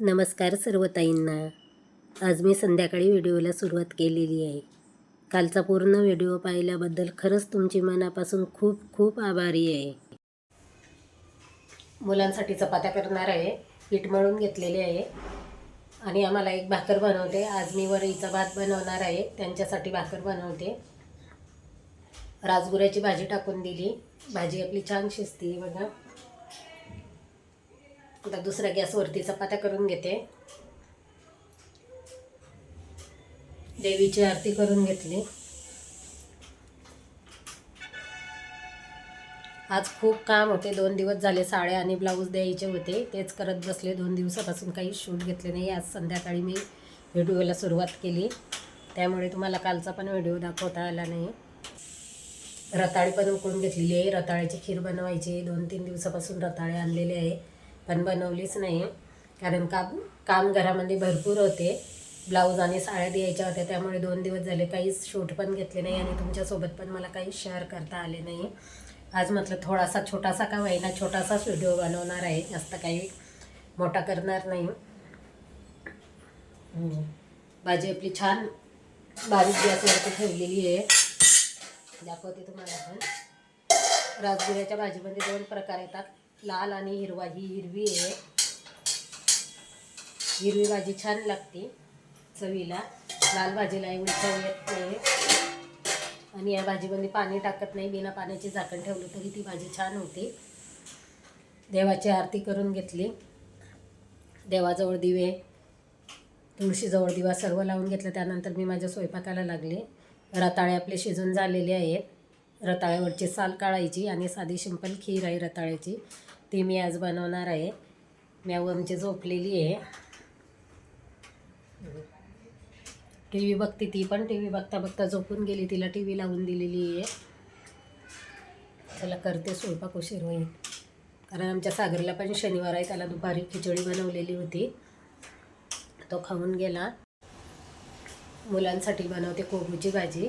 नमस्कार सर्व ताईंना आज मी संध्याकाळी व्हिडिओला सुरुवात केलेली आहे. कालचा पूर्ण व्हिडिओ पाहिल्याबद्दल खरंच तुमची मनापासून खूप खूप आभारी आहे. मुलांसाठी चपात्या करणार आहे. पीठ मळून घेतलेले आहे. आणि आम्हाला एक भाकर बनवते. आज मी वरईचा भात बनवणार आहे. त्यांच्यासाठी भाकर बनवते. राजगुऱ्याची भाजी टाकून दिली. भाजी आपली छान शिजती बघा. आता दुसऱ्या गॅसवरती चपात्या करून घेते. देवीची आरती करून घेतली. आज खूप काम होते. दोन दिवस झाले साड्या आणि ब्लाऊज द्यायचे होते. तेच करत बसले. दोन दिवसापासून काही शूट घेतले नाही. आज संध्याकाळी मी व्हिडिओला सुरुवात केली. त्यामुळे तुम्हाला कालचा पण व्हिडिओ दाखवता आला नाही. रताळी पण उकळून घेतलेली आहे. रताळ्याची खीर बनवायची दोन तीन दिवसापासून रताळे आणलेले आहे. पण बनवलीच नाही कारण काम काम घरामध्ये भरपूर होते. ब्लाऊज आणि साड्या द्यायच्या होत्या त्यामुळे दोन दिवस झाले. काहीच शूट पण घेतले नाही आणि तुमच्यासोबत पण मला काही शेअर करता आले नाही. आज म्हटलं थोडासा छोटासा का होईना छोटासाच व्हिडिओ बनवणार आहे. जास्त काही मोठा करणार नाही. भाजी आपली छान बारीक गॅसवरती ठेवलेली आहे. दाखवते तुम्हाला पण राजगिऱ्याच्या भाजीमध्ये दोन प्रकार येतात. लाल आणि हिरवा ही हिरवी आहे. हिरवी भाजी छान लागते चवीला. लाल भाजीला एवढी चव येत नाही आणि या भाजीमध्ये पाणी टाकत नाही. बिना पाण्याचे झाकण ठेवलं तरी ती भाजी छान होते. देवाची आरती करून घेतली. देवाजवळ दिवे तुळशीजवळ दिवा सर्व लावून घेतलं. त्यानंतर मी माझ्या स्वयंपाकाला लागले. रताळे आपले शिजून झालेले आहेत. रताळ्यावरची साल काढायची आणि साधी सिंपल खीर आहे रताळ्याची. ती मी आज बनवणार आहे. म्याव आमची झोपलेली आहे. टी व्ही बघते ती पण टी व्ही बघता बघता झोपून गेली तिला टी व्ही लावून दिलेली आहे. त्याला करते स्वयंपाक उशीर होईल. कारण आमच्या सागरला पण शनिवार आहे त्याला दुपारी खिचडी बनवलेली होती. तो खाऊन गेला. मुलांसाठी बनवते कोबूची भाजी.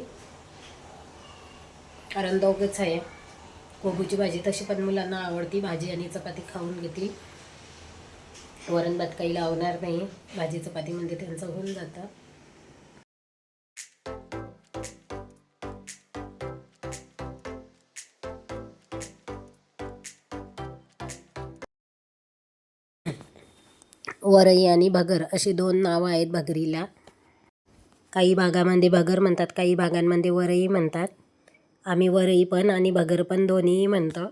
कारण दोघंच आहे. कोबूची भाजी तशी पण मुलांना आवडती. भाजी आणि चपाती खाऊन घेतील. वरण भात काही लावणार नाही. भाजी चपातीमध्ये म्हणजे त्यांचं होऊन जातं. वरई आणि भगर अशी दोन नावं आहेत भगरीला. काही भागामध्ये भगर म्हणतात काही भागांमध्ये वरई म्हणतात. आम्ही वरई पण आणि भगर पण दोन्हीही म्हणतो.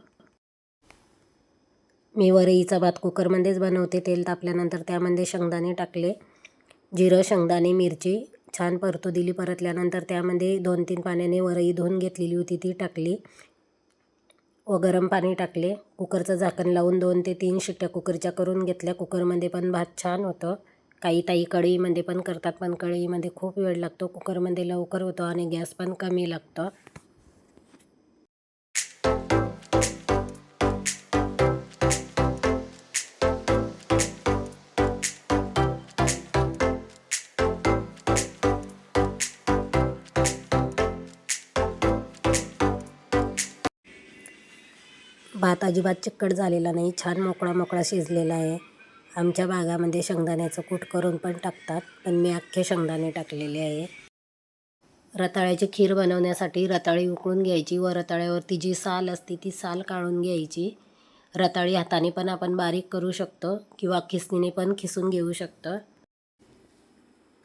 मी वरईचा भात कुकरमध्येच बनवते तेल तापल्यानंतर त्यामध्ये शेंगदाणे टाकले जिरं शेंगदाणे मिरची छान परतू दिली परतल्यानंतर त्यामध्ये दोन तीन पाण्याने वरई धुवून घेतलेली होती ती टाकली. व गरम पाणी टाकले. कुकरचं झाकण लावून दोन ते तीन शिट्ट्या कुकरच्या करून घेतल्या. कुकरमध्ये पण भात छान होतं. काही ताई कढईमध्ये पण करतात पण कढईमध्ये खूप वेळ लागतो. कुकरमध्ये लवकर होतो आणि गॅस पण कमी लागतो. भात अजिबात चिकट झालेला नाही छान मोकळा मोकळा शिजलेला आहे. आमच्या भागामध्ये शेंगदाण्याचं कूट करून पण टाकतात पण मी अख्खे शेंगदाणे टाकलेले आहे. रताळ्याची खीर बनवण्यासाठी रताळी उकळून घ्यायची व रताळ्यावरती जी साल असते ती साल काढून घ्यायची. रताळी हाताने पण आपण बारीक करू शकतो किंवा खिसणीने पण खिसून घेऊ शकतो.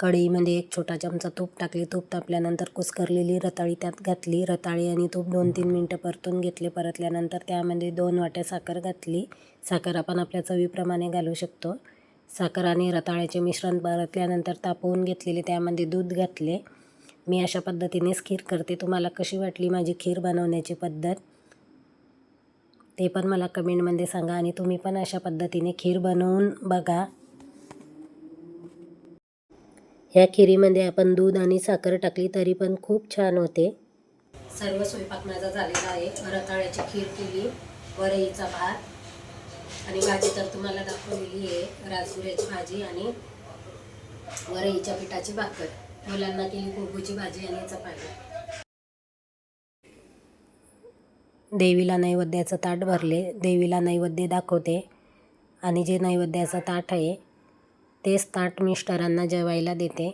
कढईमध्ये एक छोटा चमचा तूप टाकले. तूप तापल्यानंतर कुस्करलेली रताळी त्यात घातली. रताळी आणि तूप दोन तीन मिनटं परतून घेतले. परतल्यानंतर त्यामध्ये दोन वाट्या साखर घातली. साखर आपण आपल्या चवीप्रमाणे घालू शकतो. साखर आणि रताळ्याचे मिश्रण परतल्यानंतर तापवून घेतलेले त्यामध्ये दूध घातले. मी अशा पद्धतीनेच खीर करते. तुम्हाला कशी वाटली माझी खीर बनवण्याची पद्धत? ते पण मला कमेंटमध्ये सांगा आणि तुम्ही पण अशा पद्धतीने खीर बनवून बघा. ह्या खिरीमध्ये आपण दूध आणि साखर टाकली तरी पण खूप छान होते. सर्व स्वयंपाक माझा झालेला आहे. रताळ्याची खीर केली वरईचा भात आणि भाजी तर तुम्हाला दाखवलेली आहे. राजगुऱ्याची भाजी आणि वरईच्या पिठाची भाकर. मुलांना केली कोबूची भाजी आणि चपाती देवीला नैवेद्याचं ताट भरले. देवीला नैवेद्य दाखवते. आणि जे नैवेद्याचं ताट आहे तेच ताट मिस्टरांना जेवायला देते.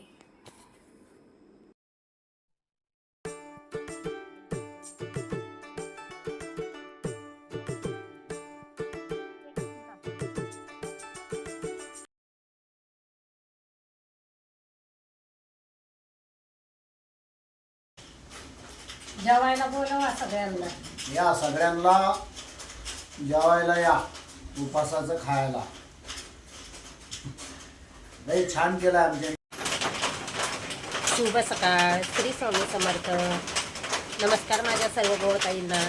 जेवायला बोलवा सगळ्यांना. या सगळ्यांना जेवायला या उपासाचं खायला. लई छान केलं आमच्या शुभ सकाळ श्री स्वामी समर्थ. नमस्कार माझ्या सर्व गवताईंना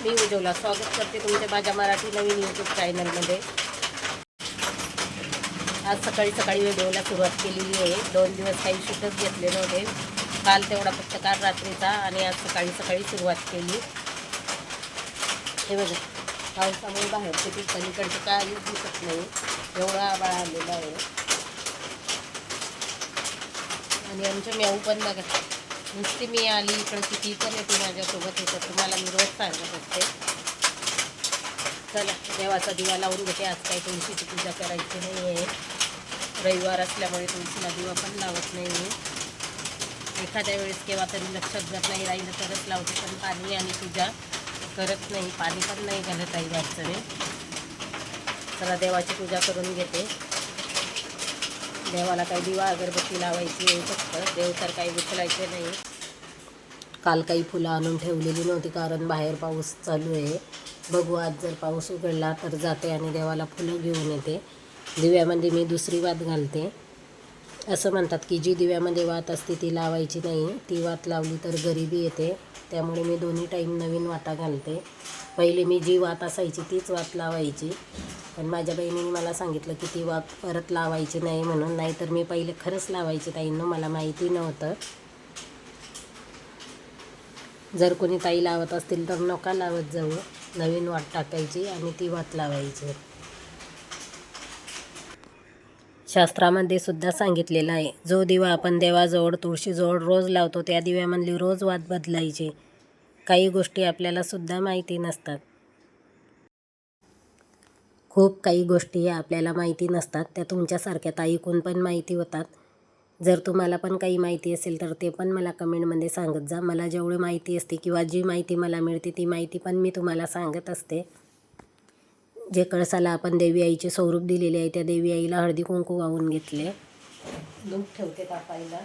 मी उज्ज्वला स्वागत करते तुमच्या माझ्या मराठी नवीन यूट्यूब चॅनलमध्ये आज सकाळी सकाळी व्हिडिओला सुरुवात केलेली आहे. दोन दिवस काही शूटच घेतले नव्हते. काल तेवढा फक्त काल रात्रीचा आणि आज सकाळी सकाळी सुरुवात केली. हे बघा पावसामुळे बाहेर किती पलीकडचं काहीच दिसत नाही. एवढा आबाळ आलेला आहे. आणि आमच्या मेऊ पण बघा नुसती मी आली इकडं किती पण येते माझ्यासोबत येतं तुम्हाला मी रोज सांगत असते. चला देवाचा दिवा लावून घेते. आज काही तुळशीची पूजा करायची नाही आहे रविवार असल्यामुळे तुळशीला दिवा पण लावत नाही मी एखाद्या वेळेस केव्हा तरी लक्षात जर नाही राहिलं तरच लावते पण पाणी आणि पूजा करत नाही पाणी पण नाही घालत आई वाटचणे चला देवाची पूजा करून घेते. देवाला काही दिवा अगरबत्ती लावायची आहे फक्त. देव तर काही उचलायचे नाही. काल काही फुलं आणून ठेवलेली नव्हती कारण बाहेर पाऊस चालू आहे. बघू आज जर पाऊस उघडला तर जाते आणि देवाला फुलं घेऊन येते. दिव्यामध्ये मी दुसरी वात घालते. असं म्हणतात की जी दिव्यामध्ये वात असते ती लावायची नाही. ती वात लावली तर गरिबी येते. त्यामुळे मी दोन्ही टाईम नवीन वाटा घालते. पहिले मी जी वात असायची तीच वात लावायची. पण माझ्या बहिणीने मला सांगितलं की ती वात परत लावायची नाही म्हणून. नाहीतर मी पहिले खरंच लावायची ताईंनो मला माहिती नव्हतं. जर कोणी ताई लावत असतील तर नका लावत जाऊ. नवीन वाट टाकायची आणि ती वात लावायची. शास्त्रामध्ये सुद्धा सांगितलेलं आहे जो दिवा आपण देवाजवळ तुळशीजवळ रोज लावतो त्या दिव्यामधली रोज वाद बदलायची. काही गोष्टी आपल्याला सुद्धा माहिती नसतात. खूप काही गोष्टी आपल्याला माहिती नसतात त्या तुमच्यासारख्या ऐकून पण माहिती होतात. जर तुम्हाला पण काही माहिती असेल तर ते पण मला कमेंटमध्ये सांगत जा. मला जेवढी माहिती असते किंवा जी माहिती मला मिळते ती माहिती पण मी तुम्हाला सांगत असते. जे कळसाला आपण देवी आईचे स्वरूप दिलेले आहे त्या देवी आईला हळदी कुंकू वाहून घेतले. दूध ठेवते तापायला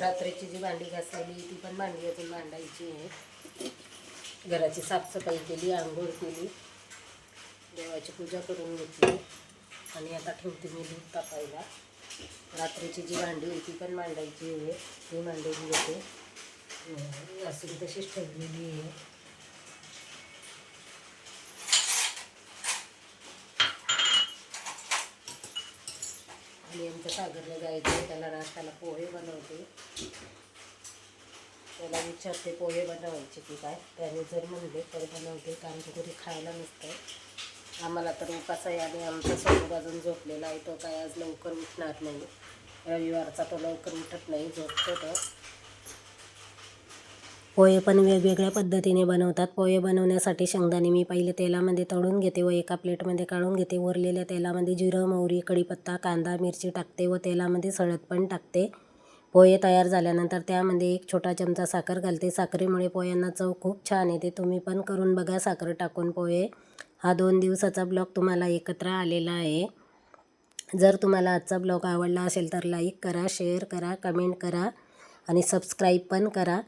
रात्रीची जी भांडी घासलेली ती पण भांडी अजून मांडायची आहे घराची साफसफाई केली आंघोळ केली. देवाची पूजा करून घेतली. आणि आता ठेवते मी दूध तापायला रात्रीची जी भांडी होती ती पण मांडायची आहे. ती मांडून घेते. असून तशीच ठेवलेली आहे. आणि आमच्या सागरला जायचं आहे. त्याला नाश्त्याला पोहे बनवते. त्याला विचारते पोहे बनवायचे की काय? त्याने जर म्हणले तर बनवते. कारण की कधी खायला नसतं. आम्हाला तर उपास आहे आणि आमचा समोर अजून झोपलेला आहे. तो काय आज लवकर उठणार नाही. रविवारचा तो लवकर उठत नाही झोपतो तो. पोहे पण वेगवेगळ्या पद्धतीने बनवतात. पोहे बनवण्यासाठी शेंगदाणे मी पहिले तेलामध्ये तळून घेते व एका प्लेटमध्ये काढून घेते. उरलेल्या तेलामध्ये जिरं मोहरी कढीपत्ता कांदा मिरची टाकते व तेलामध्ये सळद पण टाकते. पोहे तयार झाल्यानंतर त्यामध्ये एक छोटा चमचा साखर घालते. साखरेमुळे पोह्यांना चव खूप छान येते. तुम्ही पण करून बघा साखर टाकून पोहे. हा दोन दिवसाचा ब्लॉग तुम्हाला एकत्र आलेला आहे. जर तुम्हाला आजचा ब्लॉग आवडला असेल तर लाईक करा शेअर करा कमेंट करा आणि सबस्क्राईब पण करा.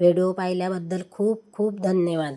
व्हिडिओ पाहिल्याबद्दल खूप खूप धन्यवाद.